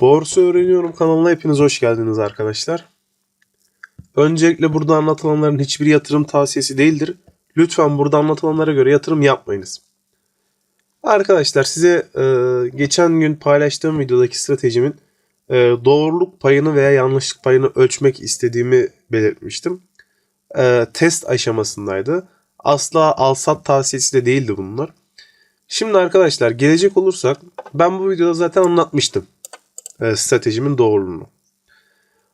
Borsa Öğreniyorum kanalına hepiniz hoş geldiniz arkadaşlar. Öncelikle burada anlatılanların hiçbir yatırım tavsiyesi değildir. Lütfen burada anlatılanlara göre yatırım yapmayınız. Arkadaşlar size e, geçen gün paylaştığım videodaki stratejimin e, doğruluk payını veya yanlışlık payını ölçmek istediğimi belirtmiştim. E, test aşamasındaydı. Asla alsat tavsiyesi de değildi bunlar. Şimdi arkadaşlar gelecek olursak ben bu videoda zaten anlatmıştım e, stratejimin doğruluğunu.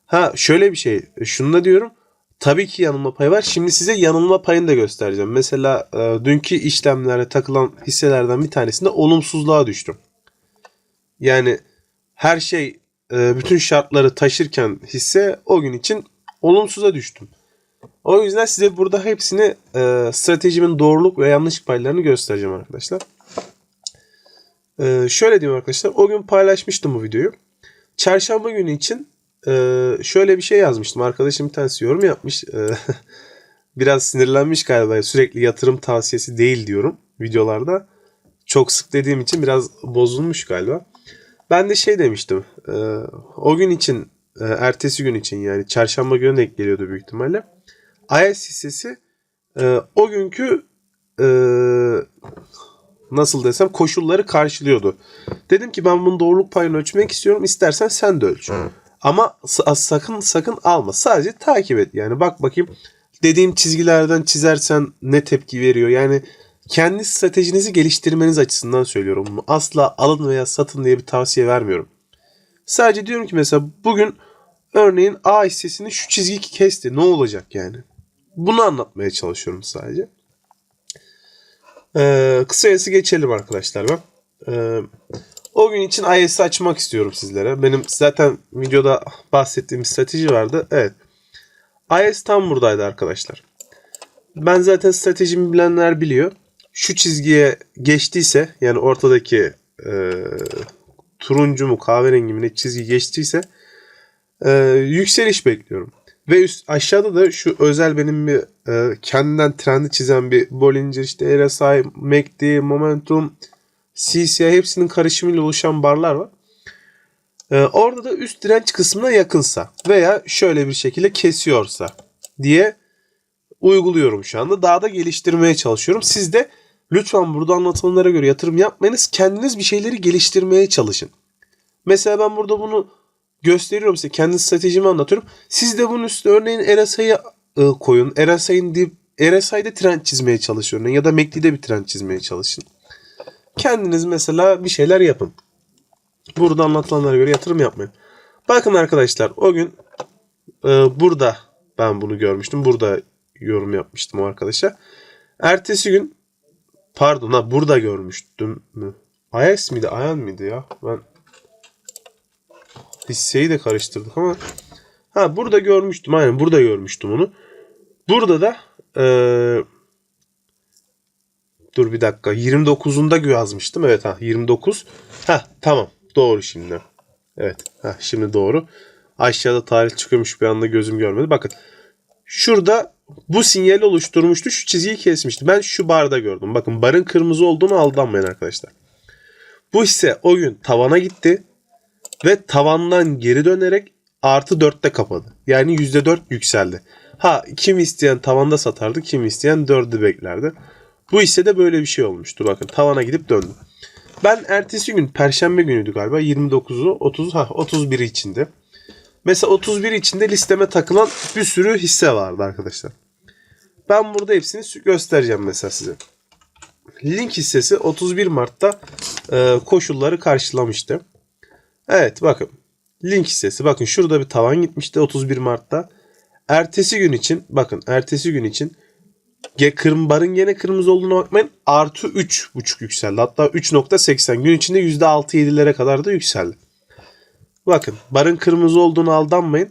Ha şöyle bir şey. Şunu da diyorum. Tabii ki yanılma payı var. Şimdi size yanılma payını da göstereceğim. Mesela e, dünkü işlemlere takılan hisselerden bir tanesinde olumsuzluğa düştüm. Yani her şey e, bütün şartları taşırken hisse o gün için olumsuza düştüm. O yüzden size burada hepsini e, stratejimin doğruluk ve yanlış paylarını göstereceğim arkadaşlar. E, şöyle diyeyim arkadaşlar. O gün paylaşmıştım bu videoyu. Çarşamba günü için e, şöyle bir şey yazmıştım. Arkadaşım bir tanesi yorum yapmış. E, biraz sinirlenmiş galiba. Sürekli yatırım tavsiyesi değil diyorum videolarda. Çok sık dediğim için biraz bozulmuş galiba. Ben de şey demiştim. E, o gün için, e, ertesi gün için yani çarşamba günü denk geliyordu büyük ihtimalle. IS hissesi e, o günkü e, nasıl desem koşulları karşılıyordu. Dedim ki ben bunun doğruluk payını ölçmek istiyorum. İstersen sen de ölç. Ama sa- sakın sakın alma. Sadece takip et. Yani bak bakayım dediğim çizgilerden çizersen ne tepki veriyor. Yani kendi stratejinizi geliştirmeniz açısından söylüyorum bunu. Asla alın veya satın diye bir tavsiye vermiyorum. Sadece diyorum ki mesela bugün örneğin A hissesini şu çizgi kesti. Ne olacak yani? Bunu anlatmaya çalışıyorum sadece. Ee, kısacası geçelim arkadaşlar ben. Ee, o gün için IS'i açmak istiyorum sizlere. Benim zaten videoda bahsettiğim strateji vardı. Evet. IS tam buradaydı arkadaşlar. Ben zaten stratejimi bilenler biliyor. Şu çizgiye geçtiyse yani ortadaki e, turuncu mu kahverengi mi ne çizgi geçtiyse e, yükseliş bekliyorum. Ve üst, aşağıda da şu özel benim bir e, kendinden trendi çizen bir Bollinger işte RSI, MACD, Momentum, CCI hepsinin karışımıyla oluşan barlar var. E, orada da üst direnç kısmına yakınsa veya şöyle bir şekilde kesiyorsa diye uyguluyorum şu anda. Daha da geliştirmeye çalışıyorum. Siz de lütfen burada anlatılanlara göre yatırım yapmayınız. Kendiniz bir şeyleri geliştirmeye çalışın. Mesela ben burada bunu gösteriyorum size. Kendi stratejimi anlatıyorum. Siz de bunun üstüne örneğin RSI'yi e, koyun. RSI'nin dip, RSI'de trend çizmeye çalışın. Ya da MACD'de bir trend çizmeye çalışın. Kendiniz mesela bir şeyler yapın. Burada anlatılanlara göre yatırım yapmayın. Bakın arkadaşlar o gün e, burada ben bunu görmüştüm. Burada yorum yapmıştım o arkadaşa. Ertesi gün pardon ha burada görmüştüm mü? IS miydi? Ayan mıydı ya? Ben hisseyi de karıştırdık ama ha burada görmüştüm. Aynen burada görmüştüm onu. Burada da eee dur bir dakika 29'unda yazmıştım. Evet ha 29. Ha tamam doğru şimdi. Evet ha şimdi doğru. Aşağıda tarih çıkıyormuş bir anda gözüm görmedi. Bakın şurada bu sinyali oluşturmuştu. Şu çizgiyi kesmişti. Ben şu barda gördüm. Bakın barın kırmızı olduğunu aldanmayın arkadaşlar. Bu hisse o gün tavana gitti ve tavandan geri dönerek artı 4'te kapadı. Yani %4 yükseldi. Ha kim isteyen tavanda satardı, kim isteyen 4'ü beklerdi. Bu hissede böyle bir şey olmuştu. Bakın tavana gidip döndü. Ben ertesi gün perşembe günüydü galiba 29'u 30 ha 31 içinde. Mesela 31 içinde listeme takılan bir sürü hisse vardı arkadaşlar. Ben burada hepsini göstereceğim mesela size. Link hissesi 31 Mart'ta e, koşulları karşılamıştı. Evet bakın. Link hissesi. Bakın şurada bir tavan gitmişti 31 Mart'ta. Ertesi gün için bakın ertesi gün için kırm barın gene kırmızı olduğuna bakmayın. Artı 3.5 yükseldi. Hatta 3.80 gün içinde %6-7'lere kadar da yükseldi. Bakın barın kırmızı olduğunu aldanmayın.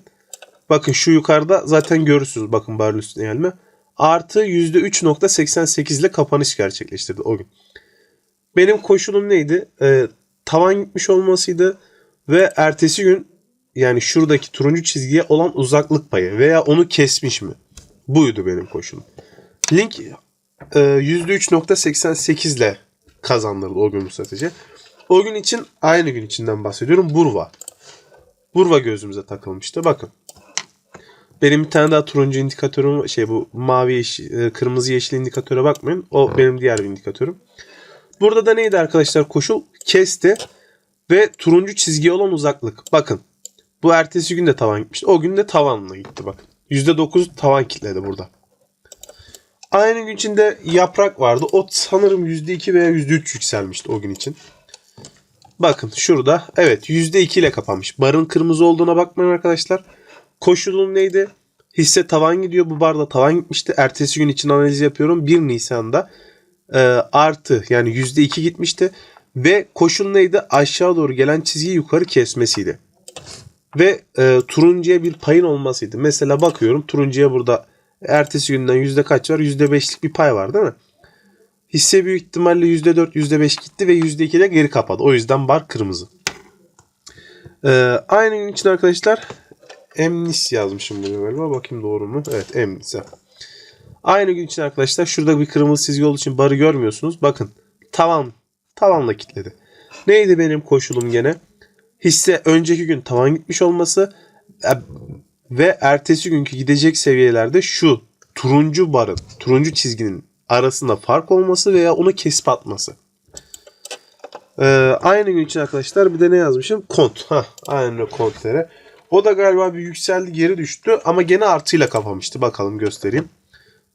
Bakın şu yukarıda zaten görürsünüz. Bakın barın üstüne gelme. Artı %3.88 ile kapanış gerçekleştirdi o gün. Benim koşulum neydi? Ee, tavan gitmiş olmasıydı ve ertesi gün yani şuradaki turuncu çizgiye olan uzaklık payı veya onu kesmiş mi? Buydu benim koşulum. Link e, %3.88 ile kazandırdı o gün bu strateji. O gün için aynı gün içinden bahsediyorum. Burva. Burva gözümüze takılmıştı. Bakın. Benim bir tane daha turuncu indikatörüm şey bu mavi yeşil, e, kırmızı yeşil indikatöre bakmayın. O benim diğer bir indikatörüm. Burada da neydi arkadaşlar koşul? Kesti ve turuncu çizgiye olan uzaklık. Bakın. Bu ertesi gün de tavan gitmişti. O gün de tavanla gitti bakın. %9 tavan kitledi burada. Aynı gün içinde yaprak vardı. O sanırım %2 veya %3 yükselmişti o gün için. Bakın şurada evet %2 ile kapanmış. Barın kırmızı olduğuna bakmayın arkadaşlar. Koşulum neydi? Hisse tavan gidiyor. Bu barda tavan gitmişti. Ertesi gün için analiz yapıyorum. 1 Nisan'da e, artı yani %2 gitmişti. Ve koşul neydi? Aşağı doğru gelen çizgiyi yukarı kesmesiydi. Ve e, turuncuya bir payın olmasıydı. Mesela bakıyorum turuncuya burada ertesi günden yüzde kaç var? Yüzde beşlik bir pay var değil mi? Hisse büyük ihtimalle yüzde dört, yüzde beş gitti ve yüzde iki de geri kapadı. O yüzden bar kırmızı. Ee, aynı gün için arkadaşlar Emnis yazmışım bunu galiba. Bakayım doğru mu? Evet Emnis. Aynı gün için arkadaşlar şurada bir kırmızı çizgi olduğu için barı görmüyorsunuz. Bakın tavan tavanla kilitledi. Neydi benim koşulum gene? Hisse önceki gün tavan gitmiş olması e, ve ertesi günkü gidecek seviyelerde şu turuncu barın, turuncu çizginin arasında fark olması veya onu kesip atması. Ee, aynı gün için arkadaşlar bir de ne yazmışım? Kont. Ha, aynı kontlere. O da galiba bir yükseldi geri düştü ama gene artıyla kapamıştı. Bakalım göstereyim.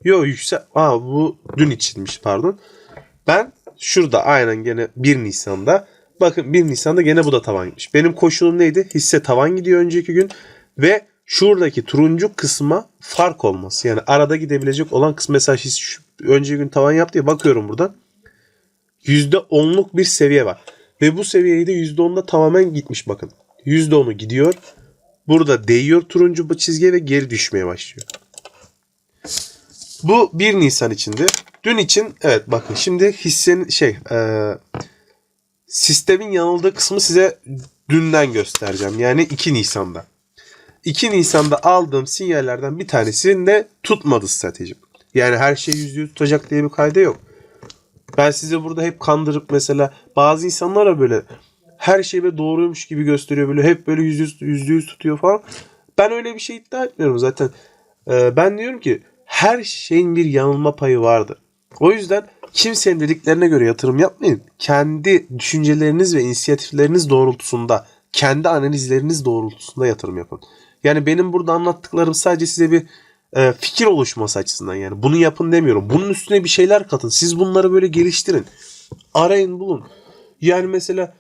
Yo yüksel... Aa bu dün içinmiş pardon. Ben şurada aynen gene 1 Nisan'da bakın 1 Nisan'da gene bu da tavan gitmiş. Benim koşulum neydi? Hisse tavan gidiyor önceki gün ve şuradaki turuncu kısma fark olması. Yani arada gidebilecek olan kısım mesela hisse önceki gün tavan yaptı ya bakıyorum buradan. %10'luk bir seviye var. Ve bu seviyeyi de %10'da tamamen gitmiş bakın. %10'u gidiyor. Burada değiyor turuncu bu çizgiye ve geri düşmeye başlıyor. Bu 1 Nisan içindi. Dün için evet bakın şimdi hissenin şey e, sistemin yanıldığı kısmı size dünden göstereceğim. Yani 2 Nisan'da. 2 Nisan'da aldığım sinyallerden bir tanesinde tutmadı stratejim. Yani her şey %100 tutacak diye bir kayda yok. Ben size burada hep kandırıp mesela bazı insanlar da böyle her şey böyle doğruymuş gibi gösteriyor. Böyle hep böyle %100, %100 tutuyor falan. Ben öyle bir şey iddia etmiyorum zaten. Ee, ben diyorum ki her şeyin bir yanılma payı vardır. O yüzden kimsenin dediklerine göre yatırım yapmayın. Kendi düşünceleriniz ve inisiyatifleriniz doğrultusunda, kendi analizleriniz doğrultusunda yatırım yapın. Yani benim burada anlattıklarım sadece size bir e, fikir oluşması açısından yani. Bunu yapın demiyorum. Bunun üstüne bir şeyler katın. Siz bunları böyle geliştirin. Arayın bulun. Yani mesela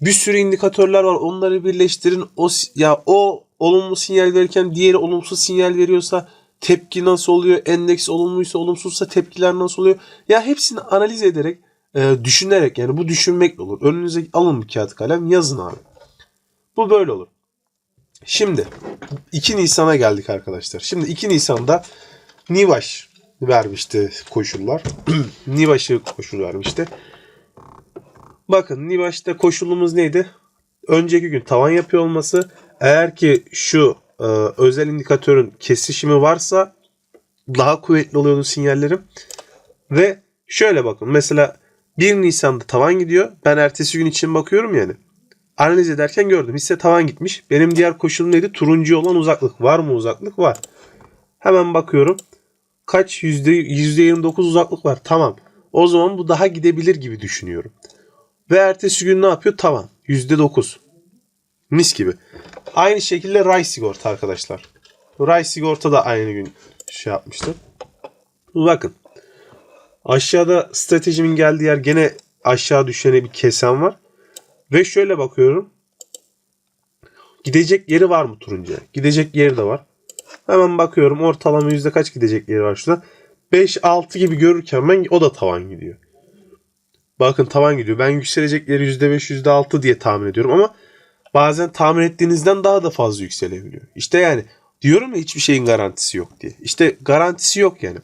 bir sürü indikatörler var. Onları birleştirin. O ya o olumlu sinyal verirken diğeri olumsuz sinyal veriyorsa tepki nasıl oluyor? Endeks olumluysa olumsuzsa tepkiler nasıl oluyor? Ya hepsini analiz ederek, e, düşünerek yani bu düşünmekle olur. Önünüze alın bir kağıt kalem yazın abi. Bu böyle olur. Şimdi 2 Nisan'a geldik arkadaşlar. Şimdi 2 Nisan'da Nivaş vermişti koşullar. Nivaş'ı koşul vermişti. Bakın Nivaş'ta koşulumuz neydi? Önceki gün tavan yapıyor olması. Eğer ki şu e, özel indikatörün kesişimi varsa daha kuvvetli oluyordu sinyallerim. Ve şöyle bakın mesela 1 Nisan'da tavan gidiyor. Ben ertesi gün için bakıyorum yani. Analiz ederken gördüm. Hisse tavan gitmiş. Benim diğer koşulum neydi? Turuncu olan uzaklık. Var mı uzaklık? Var. Hemen bakıyorum. Kaç? Yüzde, %29 uzaklık var. Tamam. O zaman bu daha gidebilir gibi düşünüyorum. Ve ertesi gün ne yapıyor? Tavan. %9. Mis gibi. Aynı şekilde Ray sigorta arkadaşlar. Ray sigorta da aynı gün şey yapmıştı. Bakın. Aşağıda stratejimin geldiği yer gene aşağı düşene bir kesen var. Ve şöyle bakıyorum. Gidecek yeri var mı turuncuya? Gidecek yeri de var. Hemen bakıyorum ortalama yüzde kaç gidecek yeri var şurada. 5-6 gibi görürken ben o da tavan gidiyor. Bakın tavan gidiyor. Ben yükselecek yeri %5 %6 diye tahmin ediyorum ama bazen tahmin ettiğinizden daha da fazla yükselebiliyor. İşte yani diyorum ya hiçbir şeyin garantisi yok diye. İşte garantisi yok yani.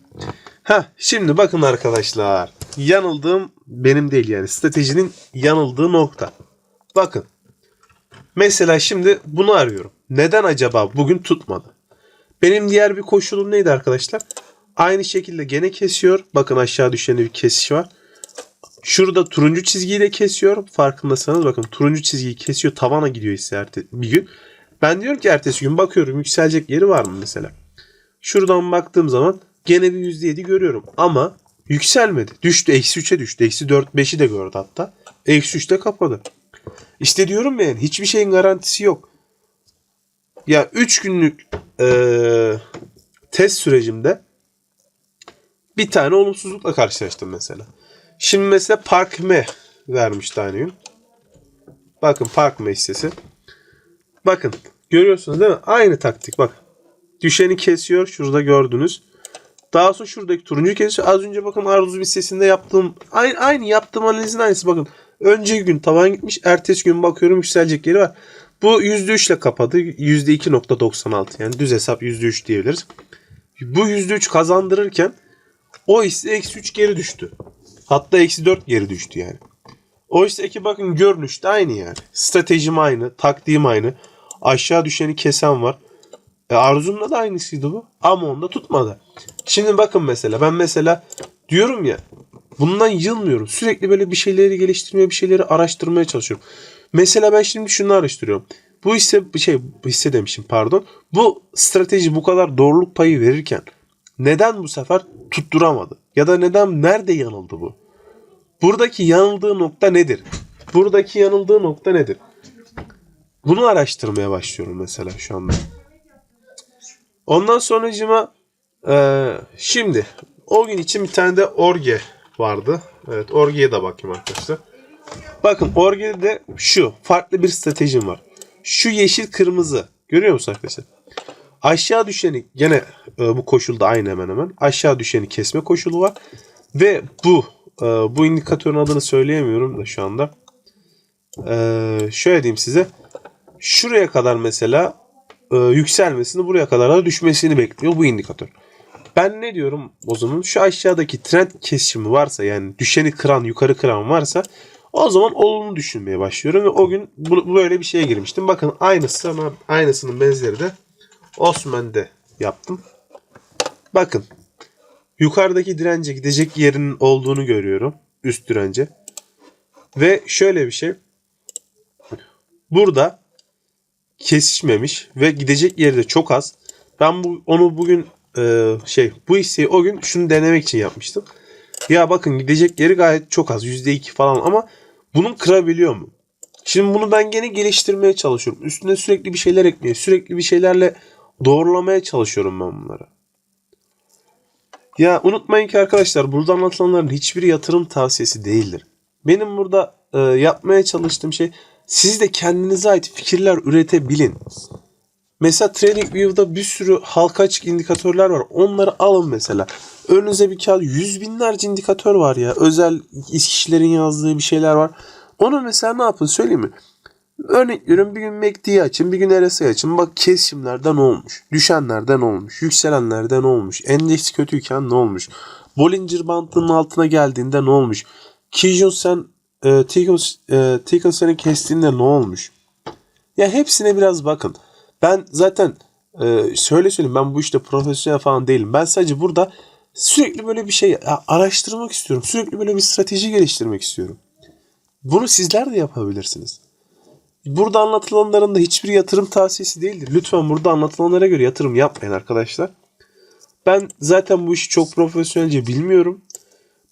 Ha şimdi bakın arkadaşlar. Yanıldığım benim değil yani stratejinin yanıldığı nokta. Bakın. Mesela şimdi bunu arıyorum. Neden acaba bugün tutmadı? Benim diğer bir koşulum neydi arkadaşlar? Aynı şekilde gene kesiyor. Bakın aşağı düşeni bir kesiş var. Şurada turuncu çizgiyi de kesiyor. Farkındaysanız bakın turuncu çizgiyi kesiyor. Tavana gidiyor hisse bir gün. Ben diyorum ki ertesi gün bakıyorum yükselecek yeri var mı mesela. Şuradan baktığım zaman gene bir %7 görüyorum. Ama yükselmedi. Düştü. Eksi 3'e düştü. Eksi 4 5'i de gördü hatta. Eksi 3'te kapadı. İşte diyorum ya yani hiçbir şeyin garantisi yok. Ya 3 günlük eee, test sürecimde bir tane olumsuzlukla karşılaştım mesela. Şimdi mesela Park M vermişti aynı gün. Bakın Park M hissesi. Bakın görüyorsunuz değil mi? Aynı taktik bak. Düşeni kesiyor. Şurada gördünüz. Daha sonra şuradaki turuncu kesiyor. Az önce bakın Arzu hissesinde yaptığım aynı, aynı yaptığım analizin aynısı bakın. Önceki gün tavan gitmiş. Ertesi gün bakıyorum yükselecek yeri var. Bu %3 ile kapadı. %2.96 yani düz hesap %3 diyebiliriz. Bu %3 kazandırırken o hisse eksi 3 geri düştü. Hatta eksi 4 geri düştü yani. O hissedeki bakın görünüş de aynı yani. Stratejim aynı, taktiğim aynı. Aşağı düşeni kesen var. E Arzu'nun da aynısıydı bu. Ama onda tutmadı. Şimdi bakın mesela ben mesela diyorum ya bundan yılmıyorum. Sürekli böyle bir şeyleri geliştirmeye, bir şeyleri araştırmaya çalışıyorum. Mesela ben şimdi şunu araştırıyorum. Bu hisse şey hisse demişim pardon. Bu strateji bu kadar doğruluk payı verirken neden bu sefer tutturamadı? Ya da neden nerede yanıldı bu? Buradaki yanıldığı nokta nedir? Buradaki yanıldığı nokta nedir? Bunu araştırmaya başlıyorum mesela şu anda. Ondan sonracıma eee şimdi o gün için bir tane de orge vardı. Evet orgeye de bakayım arkadaşlar. Bakın orgede de şu farklı bir stratejim var. Şu yeşil kırmızı görüyor musun arkadaşlar? Aşağı düşeni gene e, bu koşulda aynı hemen hemen. Aşağı düşeni kesme koşulu var. Ve bu e, bu indikatörün adını söyleyemiyorum da şu anda. E, şöyle diyeyim size. Şuraya kadar mesela e, yükselmesini buraya kadar da düşmesini bekliyor bu indikatör. Ben ne diyorum o zaman? Şu aşağıdaki trend kesişimi varsa yani düşeni kıran yukarı kıran varsa o zaman olumlu düşünmeye başlıyorum ve o gün bu, böyle bir şeye girmiştim. Bakın aynısı ama aynısının benzeri de Osman'de yaptım. Bakın yukarıdaki dirence gidecek yerinin olduğunu görüyorum. Üst dirence. Ve şöyle bir şey. Burada kesişmemiş ve gidecek yeri de çok az. Ben bu onu bugün e, şey bu hisseyi o gün şunu denemek için yapmıştım. Ya bakın gidecek yeri gayet çok az. %2 falan ama bunun kırabiliyor mu? Şimdi bunu ben gene geliştirmeye çalışıyorum. Üstüne sürekli bir şeyler ekmeye, sürekli bir şeylerle doğrulamaya çalışıyorum ben bunları. Ya unutmayın ki arkadaşlar burada anlatılanların hiçbiri yatırım tavsiyesi değildir. Benim burada e, yapmaya çalıştığım şey siz de kendinize ait fikirler üretebilin. Mesela TradingView'da bir sürü halka açık indikatörler var. Onları alın mesela. Önünüze bir kağıt yüz binlerce indikatör var ya. Özel kişilerin yazdığı bir şeyler var. Onu mesela ne yapın söyleyeyim mi? Örnek veriyorum bir gün MACD'yi açın bir gün RSI açın. Bak kesimlerden olmuş. Düşenlerden olmuş. Yükselenlerden olmuş. Endeks kötüyken ne olmuş? Bollinger Bandının altına geldiğinde ne olmuş? Kijun sen e, e, Tickensen'i kestiğinde ne olmuş? Ya hepsine biraz bakın. Ben zaten e, şöyle söyleyeyim ben bu işte profesyonel falan değilim. Ben sadece burada sürekli böyle bir şey araştırmak istiyorum. Sürekli böyle bir strateji geliştirmek istiyorum. Bunu sizler de yapabilirsiniz. Burada anlatılanların da hiçbir yatırım tavsiyesi değildir. Lütfen burada anlatılanlara göre yatırım yapmayın arkadaşlar. Ben zaten bu işi çok profesyonelce bilmiyorum.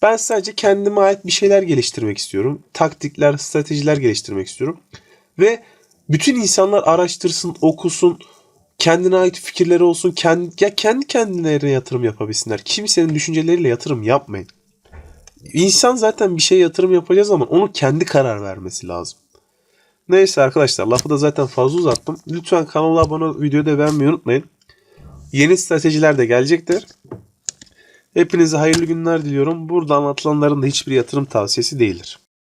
Ben sadece kendime ait bir şeyler geliştirmek istiyorum. Taktikler, stratejiler geliştirmek istiyorum. Ve bütün insanlar araştırsın, okusun, kendine ait fikirleri olsun, kendi, ya kendi kendilerine yatırım yapabilsinler. Kimsenin düşünceleriyle yatırım yapmayın. İnsan zaten bir şey yatırım yapacağı zaman onu kendi karar vermesi lazım. Neyse arkadaşlar lafı da zaten fazla uzattım. Lütfen kanala abone olup videoyu da beğenmeyi unutmayın. Yeni stratejiler de gelecektir. Hepinize hayırlı günler diliyorum. Burada anlatılanların da hiçbir yatırım tavsiyesi değildir.